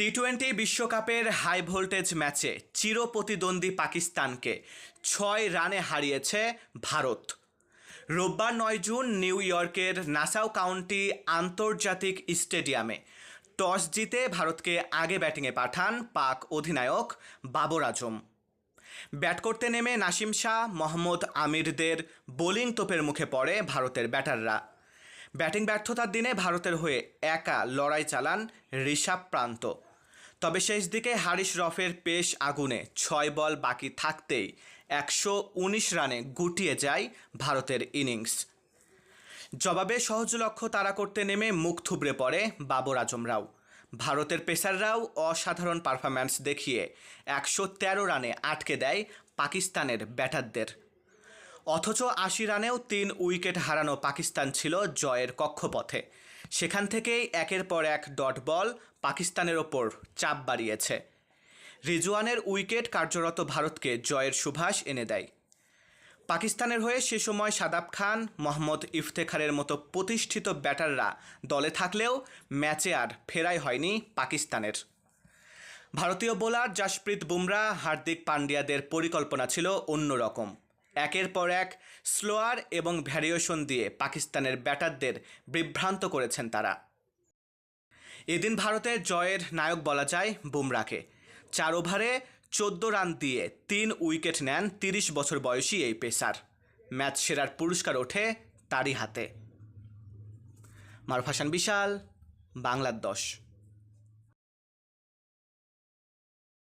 টি twenty বিশ্বকাপের high voltage ম্যাচে চিরপ্রতিদ্বন্দ্বী পাকিস্তানকে ছয় রানে হারিয়েছে ভারত। রোববার নয় জুন নিউ ইয়র্কের নাসাও কাউন্টি আন্তর্জাতিক স্টেডিয়ামে টস জিতে ভারতকে আগে ব্যাটিংয়ে পাঠান পাক অধিনায়ক বাবর আজম। ব্যাট করতে নেমে নাসিম শাহ, মোহাম্মদ আমিরদের বোলিং তোপের মুখে পড়ে ভারতের ব্যাটাররা। ব্যাটিং ব্যর্থতার দিনে ভারতের হয়ে একা লড়াই চালান ঋষভ প্রান্ত। তবে শেষ দিকে হারিস রফের পেশ আগুনে ছয় বল বাকি থাকতেই একশো উনিশ রানে গুটিয়ে যায় ভারতের ইনিংস। জবাবে সহজ লক্ষ্য তাড়া করতে নেমে মুখ থুবড়ে পড়ে বাবর আজমরাও ভারতের পেসাররাও অসাধারণ পারফরম্যান্স দেখিয়ে একশো তেরো রানে আটকে দেয় পাকিস্তানের ব্যাটারদের। অথচ আশি রানেও তিন উইকেট হারানো পাকিস্তান ছিল জয়ের কক্ষপথে। সেখান থেকেই একের পর এক ডট বল পাকিস্তানের ওপর চাপ বাড়িয়েছে। রিজওয়ানের উইকেট কার্যরত ভারতকে জয়ের সুভাষ এনে দেয়। পাকিস্তানের হয়ে সে সময় সাদাব খান, মোহাম্মদ ইফতেখারের মতো প্রতিষ্ঠিত ব্যাটাররা দলে থাকলেও ম্যাচে আর ফেরাই হয়নি পাকিস্তানের। ভারতীয় বোলার জাসপ্রীত বুমরা, হার্দিক পান্ডিয়াদের পরিকল্পনা ছিল অন্যরকম। একের পর এক স্লোয়ার এবং ভ্যারিয়েশন দিয়ে পাকিস্তানের ব্যাটারদের বিভ্রান্ত করেছেন তারা। এদিন ভারতের জয়ের নায়ক বলা যায় বুমরাকে চার ওভারে চোদ্দ রান দিয়ে তিন উইকেট নেন তিরিশ বছর বয়সী এই পেসার। ম্যাচ সেরার পুরস্কার ওঠে তারই হাতে। মারুফ হাসান বিশাল বাংলার দশ